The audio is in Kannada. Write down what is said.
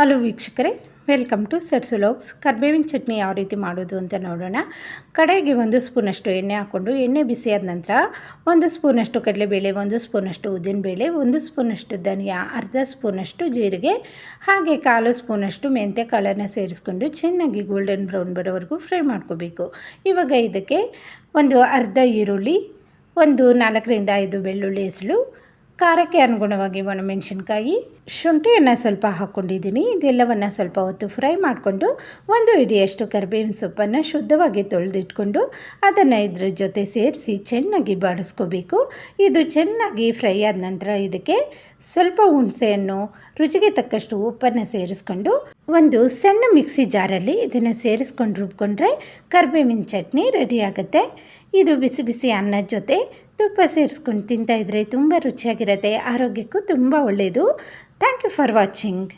ಹಲೋ ವೀಕ್ಷಕರೇ, ವೆಲ್ಕಮ್ ಟು ಸರ್ಸುಲೋಕ್ಸ್ ಕರ್ಬೇವಿನ ಚಟ್ನಿ ಯಾವ ರೀತಿ ಮಾಡೋದು ಅಂತ ನೋಡೋಣ. ಕಡೆಗೆ ಒಂದು ಸ್ಪೂನಷ್ಟು ಎಣ್ಣೆ ಹಾಕ್ಕೊಂಡು, ಎಣ್ಣೆ ಬಿಸಿಯಾದ ನಂತರ ಒಂದು ಸ್ಪೂನಷ್ಟು ಕಡಲೆಬೇಳೆ, ಒಂದು ಸ್ಪೂನಷ್ಟು ಉದ್ದಿನಬೇಳೆ, ಒಂದು ಸ್ಪೂನಷ್ಟು ಧನಿಯಾ, ಅರ್ಧ ಸ್ಪೂನಷ್ಟು ಜೀರಿಗೆ, ಹಾಗೆ ಕಾಲು ಸ್ಪೂನಷ್ಟು ಮೆಂತ್ಯ ಕಾಳನ್ನು ಸೇರಿಸ್ಕೊಂಡು ಚೆನ್ನಾಗಿ ಗೋಲ್ಡನ್ ಬ್ರೌನ್ ಬರೋವರೆಗೂ ಫ್ರೈ ಮಾಡ್ಕೋಬೇಕು. ಇವಾಗ ಇದಕ್ಕೆ ಒಂದು ಅರ್ಧ ಈರುಳ್ಳಿ, ಒಂದು ನಾಲ್ಕರಿಂದ ಐದು ಬೆಳ್ಳುಳ್ಳಿ ಹೆಸಳು ಖಾರಕ್ಕೆ ಅನುಗುಣವಾಗಿ ಒಣಮೆಣಸಿನ್ಕಾಯಿ ಶುಂಠಿಯನ್ನು ಸ್ವಲ್ಪ ಹಾಕ್ಕೊಂಡಿದ್ದೀನಿ ಇದೆಲ್ಲವನ್ನು ಸ್ವಲ್ಪ ಹೊತ್ತು ಫ್ರೈ ಮಾಡಿಕೊಂಡು ಒಂದು ಹಿಡಿಯಷ್ಟು ಕರಿಬೇವಿನ ಸೊಪ್ಪನ್ನು ಶುದ್ಧವಾಗಿ ತೊಳೆದಿಟ್ಕೊಂಡು ಅದನ್ನು ಇದ್ರ ಜೊತೆ ಸೇರಿಸಿ ಚೆನ್ನಾಗಿ ಬಾಡಿಸ್ಕೋಬೇಕು. ಇದು ಚೆನ್ನಾಗಿ ಫ್ರೈ ಆದ ನಂತರ ಇದಕ್ಕೆ ಸ್ವಲ್ಪ ಹುಣಸೆಯನ್ನು ರುಚಿಗೆ ತಕ್ಕಷ್ಟು ಉಪ್ಪನ್ನು ಸೇರಿಸ್ಕೊಂಡು ಒಂದು ಸಣ್ಣ ಮಿಕ್ಸಿ ಜಾರಲ್ಲಿ ಇದನ್ನು ಸೇರಿಸ್ಕೊಂಡು ರುಬ್ಕೊಂಡ್ರೆ ಕರಿಬೇವಿನ ಚಟ್ನಿ ರೆಡಿ ಆಗುತ್ತೆ. ಇದು ಬಿಸಿ ಬಿಸಿ ಅನ್ನದ ಜೊತೆ ತುಪ್ಪ ಸೇರಿಸ್ಕೊಂಡು ತಿಂತಾಯಿದ್ರೆ ತುಂಬ ರುಚಿಯಾಗಿರುತ್ತೆ ಆರೋಗ್ಯಕ್ಕೂ ತುಂಬ ಒಳ್ಳೆಯದು ಥ್ಯಾಂಕ್ ಯು ಫಾರ್ ವಾಚಿಂಗ್